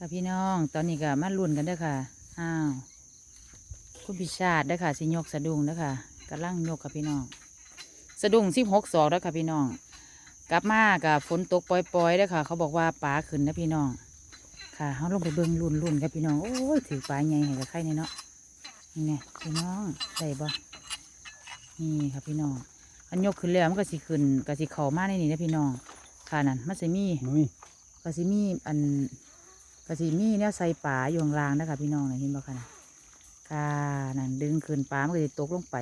ค่ะพี่น้องตอนนี้ก็มาลุ้นกันเด้อค่ะอ้าวคุณพิชาติเด้อค่ะสิยกสะดุ้งเด้อค่ะกำลังยกค่ะพี่น้อง สะดุ้งสิบหกศอกเด้อค่ะพี่น้อง กลับมากับฝนตกปล่อยๆเด้อค่ะ เขาบอกว่าปลาขึ้นนะพี่น้องค่ะเขาลงไปเบิ่งลุ่นลุ่นๆกับพี่น้องโอ้ยถือปลาใหญ่ให้กับใครเนี่ยเนาะนี่ไงพี่น้องได้บ่นี่ค่ะพี่น้องอันยกขึ้นแล้วมันก็สิขึ้นก็สิเข้ามาในนี่นะพี่น้องค่ะนั่นมันสิมีมุ้ยก็สิมีอัน ก็สิมีแนวใส่ป่าอยู่ข้างล่างนะคะพี่น้องนะเห็นบ่คะนะค่ะนั่นดึงขึ้นป่ามันก็จะตกลงไป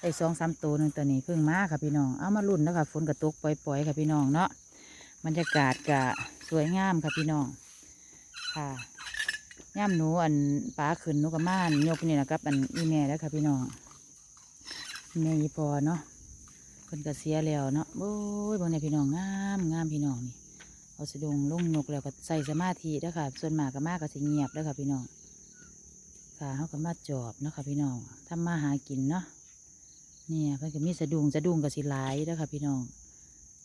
ไอ้สองสามตัวหนึงตัวนี้เพิ่งมาค่ะพี่น้อง เอามาลุ่นนะคะฝนก็ตกปล่อยๆค่ะพี่น้องเนาะบรรยากาศก็สวยงามค่ะพี่น้อง ค่ะย่ามหนูอันป่าขึ้นนูกับม่านยกนี่นะครับ อันอีแม่แล้วค่ะพี่น้องแม่ยีพอเนาะเพิ่นก็เสียแล้วเนาะโอ้ยบางในพี่น้องงามงามพี่น้องนี่ เอาสะดงลงนกแล้วก็ใส่สมาธิด้อค่ะ ส่วนมากก็มากก็สิเงียบด้อค่ะพี่น้องค่ะเขาก็มาจอบนะค่ะพี่น้องทำมาหากินเนาะเนี่ยเพิ่นก็มีสะดุงสะดุงก็สิหลายด้อค่ะพี่น้อง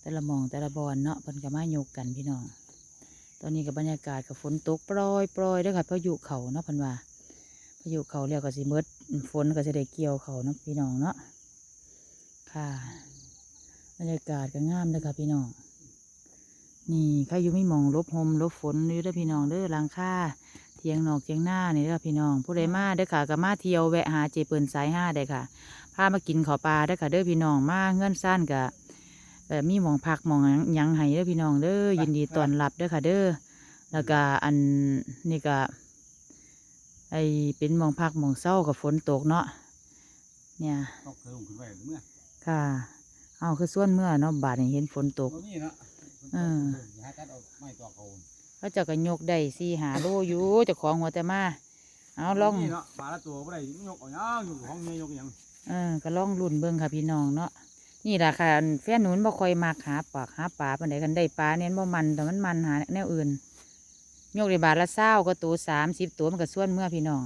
แต่ละมองแต่ละบอนเนาะเพิ่นก็มาโยกกันพี่น้อง ตอนนี้กับบรรยากาศกับฝนตกปล่อยปล่อยด้อค่ะพายุเขาเนาะพิ่นว่าพายุเขาแล้วก็สิเมดฝนก็จะได้เกี่ยวเขาเนาะพี่น้องเนาะค่ะบรรยากาศก็งามเด้อค่ะพี่น้อง นี่ใครอยู่ไม่มองลบหมลบฝนอยู่เด้อพี่น้องเด้อหลังคาเทียงนอกเทียงหน้านี่เด้อพี่น้อง ผู้ใดมาเด้อค่ะก็มาเที่ยวแวะหาเจเปิลสายห้าได้ค่ะพามากินข้าวปลาเด้อค่ะเด้อพี่น้องมาเงื่อนสั้นกะแบบมีหมองพักหมองหยังหยังให้เด้อพี่น้องเด้อยินดีต้อนรับเด้อค่ะเด้อแล้วก็อันนี่ก็ไอเป็นหมองพักหมองเศร้ากับฝนตกเนาะเนี่ยต้องเคยลงขึ้นไปเมื่อค่ะ เอาคือส่วนเมื่อเนาะบาดนี้เห็นฝนตกตัวนี้เนาะเออหาตัดเอาไม้ต่อเขาเขาเจะก็ยกได้สี่หาโลอยู่เจะของหัวแต่มาเอาลองนี่เนาะปลาละตัวบ่ได้ยกเอาย่างอยู่ห้องเมียยกหยังเออก็ลองรุ่นเบิ่งค่ะพี่น้องเนาะนี่ล่ะค่ะแฟนหนุนบ่ค่อยมักหาปากหาปลาปานใดกันได้ปลาเนี่ยบ่มันแต่มันมันหาแนวอื่นยกได้บาทละเศร้าก็ตัวสามสิบตัวมันก็ส่วนเมื่อพี่น้อง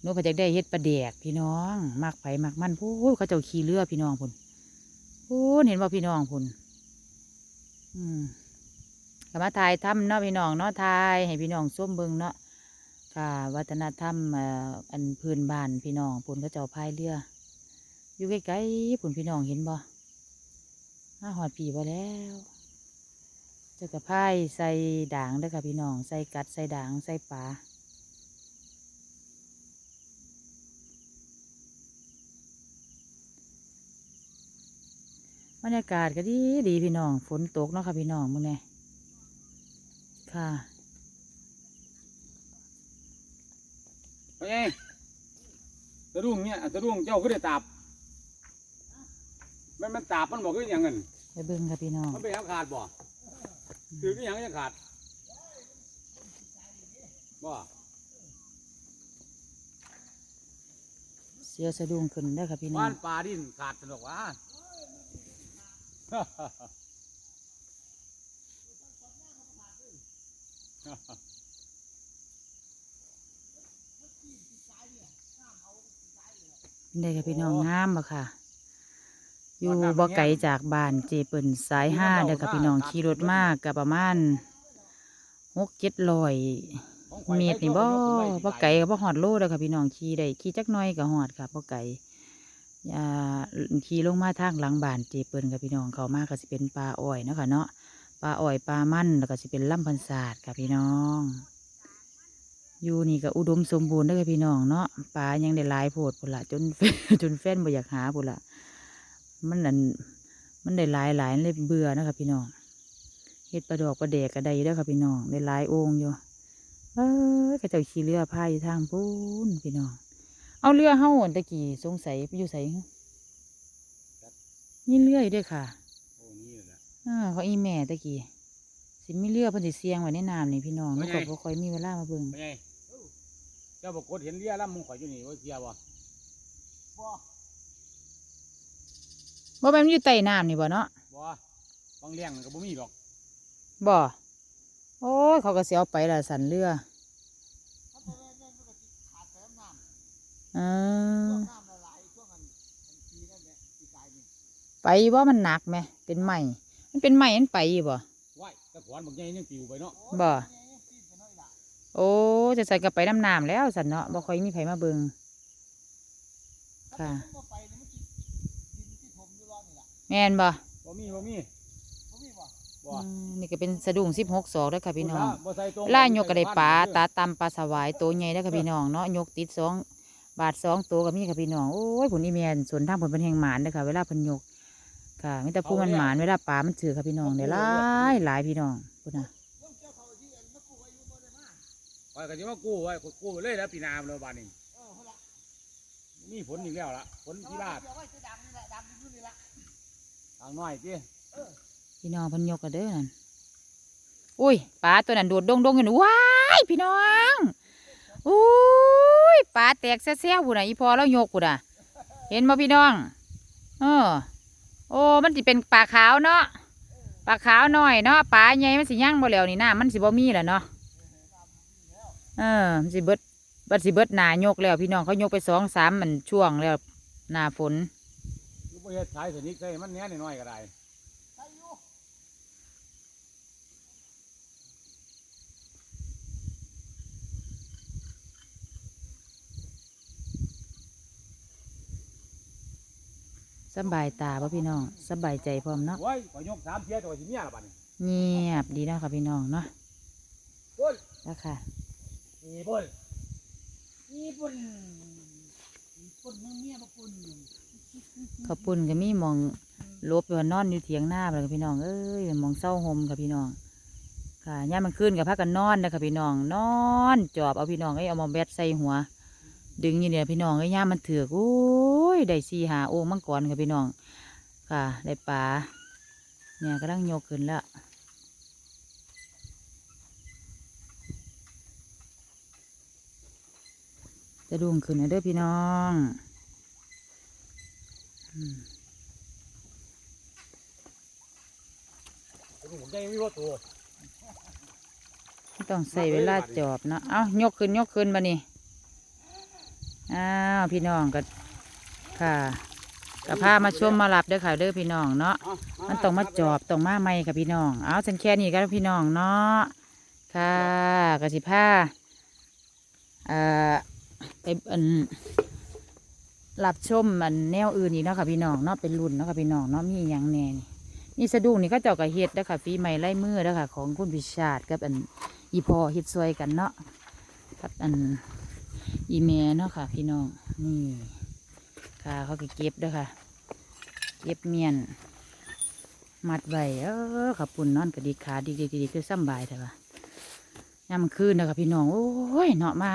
หนูก็จะได้เฮ็ดปลาแดกพี่น้องมักไผมักมันพูดเขาเจ้าขี่เรือพี่น้องพุ่นพูดเห็นบ่พี่น้องพุ่น อืมก็มาทายทำเนาะพี่น้องเนาะทายให้พี่น้องส้มเบิงเนาะค่ะวัฒนธรรมอันพื้นบ้านพี่น้องปุ่นก็เจ้าพายเรือ อยู่ใกล้ๆปุ่นพี่น้องเห็นบ่มาหอดผีบ่แล้วเจะกระพายใส่ด่างเด้อค่ะพี่น้อง ใส่กัดใส่ด่างใส่ปลา บรรยากาศก็ดีดีพี่น้อง ฝนตกเนาะค่ะพี่น้องมื้อนี้ค่ะไปไงตะรุ่งเนี่ยตะรุ่งเจ้าก็ได้ตาบมันมันตาบมันบอกคือหยังเงินไปเบิ่งค่ะพี่น้องมันไปหยังขาดบ่ถือคือหยังยังขาดบ่เสียวสะดุ้งขึ้นได้อค่ะพี่น้อบ้างนปลาดินขาดสนุกวะ ได้ค่ะพี่น้องงามบ่ค่ะ อยู่บ่ไกลจากบ้านเจเปิ่นสายห้าเด้อค่ะพี่น้องขี่รถมากกับประมาณหกเจ็ดร้อยเมตรนี่บ่บ่ไกลกับบ่ฮอดโลเด้อค่ะพี่น้องขี่ได้ขี่จักหน่อยก็ฮอดค่ะบ่ไกลอ่ ขี่ลงมาทางหลังบ้านเจเปิ่นค่ะพี่น้องเขามากก็สิเป็นปลาอ้อยเนาะค่ะเนาะปลาอ้อยปลามันแล้วก็สิเป็นล่ำพันศาสตร์ค่ะพี่น้อง อยู่นี่ก็อุดมสมบูรณ์ด้อค่ะพี่น้องเนาะปลายังได้หลายโพดพุ่นละจนจนแฟนบ่อยากหาพุ่นละมันนั่นมันได้หลายหลายเลยเบื่อนะคะพี่น้องเฮ็ดปลาดอกปลาแดกก็ได้ด้อค่ะพี่น้องได้หลายองค์อยู่เอ้ยก็เจ้าขี่เรือพายอยู่ทางปูนพี่น้อง เอาเรือเฮาอันตะกี้สงสัยไปอยู่ไสฮะนี่เรืออยู่เด้วยค่ะโอ้นี่แหละอ่าเขาอีแม่ตะกี้สิมีเรือเพิ่นสิเสียงไว้ในน้ำนี่พี่น้องว่ามันไงก็บ่ค่อยมีเวลามาเบิ่งไปไงเจ้าบอกกดเห็นเรือแล้วมึงข่อยอยู่นี่ว่าเสียบ่บ่บ่แม่นมันอยู่ใต้น้ำนี่บ่เนาะบ่บางเลี้ยงก็บ่มีดอกบ่โอ้ยเขาก็เสียเอาไปละสันเรือ ออไปว่ามันหนักไหมเป็นใหม่มันเป็นใหม่มันไปอยู่บ่ไหวแต่ขวานบางใหญ่ยังปิวไปเนาะบ่จะใส่กระไปน้ำน้ำแล้วสันเนาะบ่ค่อยมีไผมาเบิงค่ะแม่นบ่บ่มีบ่มีบ่อืมนี่ก็เป็นสะดุ้งสิบหกศอกแล้วค่ะพี่น้องบ่ใส่ตรงล่ายกกระไดปลาตาตำปลาสวายตัวใหญ่แล้วค่ะพี่น้องเนาะยกติดสอง บาทสองตัวก็มีค่ะพี่น้องโอ้ยผลอีเมียนส่วนทางผลเป็นแห่งหมานเด้อค่ะ เวลาเพิ่นยกค่ะมีแต่ผู้มันหมานเวลาปลามันถือค่ะพี่น้องเดี๋ยวหลายหลายพี่น้องพุ่นน่ะไว้ก็สิมากู้ไว้กู้ไปเลยแล้วปีหน้าเลยบาดนี้มีผลอีกแล้วล่ะผลที่บ้านทางน้อยติพี่น้องเพิ่นยกกันเด้อนั่นอุ้ยปลาตัวนั้นโดดดงดงอยู่นู่นว้ายพี่น้อง อุ้ยปลาแตกแซ่ๆพุ่นน่ะอีพอแล้วยกพุ่นน่ะ เห็นบ่พี่น้องเออโอ้มันสิเป็นปลาขาวเนาะปลาขาวหน้อยเนาะปลาใหญ่มันสิย่างบ่แล้วนี่น้ำมันสิบ่มีแล้วเนาะเออมันสิเบิดบัดสิเบิดหนายกแล้วพี่น้องเขายกไปสองสามมันช่วงแล้วหนาฝนคือบ่เฮ็ดสายสนิทใส่มันแหน่น้อยๆก็ได้ สบายตาป่ะพี่น้องสบายใจพร้อมเนาะโอ้ยก็ยกสามเที่ยตัวสิเมียละบัดนี้เงียบดีเนาะค่ะพี่น้องเนาะปุ้นแล้วค่ะนี่ปุ้นญี่ปุ่นญี่ปุ่นเมืองเมียมาปุ่นข้าวปุ้นก็มีหมองหลบอยู่นอนอยู่เถียงหน้าไปเลยค่ะพี่น้องเอ้ยหมองเศร้าหมค่ะพี่น้องค่ะย่ามมันขึ้นกับพักกันนอนนะค่ะพี่น้อง นอน จอบเอาพี่น้องไอ้ยเอามาแบดใส่หัว ดึงอยู่เนี่ยพี่น้องไอ้ยย่ามันเถือกโอ้ยได้สี่หาโอ่งมังกรค่ะพี่น้องค่ะได้ปลาเนี่ยกำลังโยกขึ้นแล้วจะดุงขึ้นนะเด้อพี่น้องไม่ต้องใส่เวลาจอบนะ เอายกขึ้นยกขึ้นมานี่ อ้าวพี่น้องก็ค่ะกับพามาชมมาหลับเด้อค่ะเด้อพี่น้องเนาะมันต้องมาจอบต้องมาไม่ค่ะพี่น้อง เอาฉันแค่นี้ก็แล้วพี่น้องเนาะค่ะกสิผ้าเอ่อไปอันรับชมอันแนวอื่นอีกเนาะค่ะพี่น้องเนาะเป็นรุ่นเนาะค่ะพี่น้องเนาะมีอหย่างแน่นี่นี่สะดุ้งนี่ก็เจ้ากับเฮ็ดเด้อค่ะฝีไม้ไล่มือเด้อค่ะ ของคุณพิชาติกับอันอีพอเฮ็ดซวยกันเนาะกับอัน อีเมเนาะค่ะ พี่น้อง นี่ค่ะเขาก็เก็บเด้อค่ะ เก็บเมียน มัดไว้เออขับปุ่นนอนกระดิกขาดีดีดีคือซ้ำบายแต่ว่าย่ำคืนนะครับพี่น้อง โอ้ยเนาะมา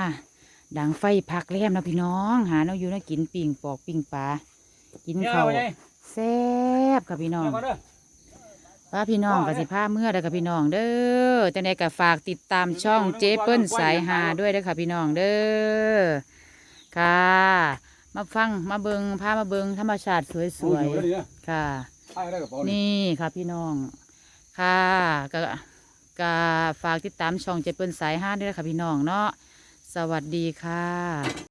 ดังไฟพักแลมนะพี่น้อง หาเนาอยู่เนาะกินปิ่งปอกปิ่งปลากินเนี่ยข้าวเอาไงแซ่บค่ะพี่น้อง เดี๋ยวก่อนเด้อป้าพี่น้องพ่กอเนี่ยสิพาเมื่อเด้อค่ะพี่น้องเด้อจังใดก็ฝากติดตามช่องเจเปิ้ลสายหาด้วยเด้อค่ะพี่น้องเด้อค่ะ มาฟังมาเบิงพามาเบิงธรรมชาติสวยโอ้ยอยู่แล้วนี่นะๆค่ะเอาได้กระเป๋านี่นี่ค่ะพี่น้อง ค่ะก็ก็ฝากติดตามช่องเจเปิ้ลสายห้าด้วยนะคะพี่น้องเนาะสวัสดีค่ะ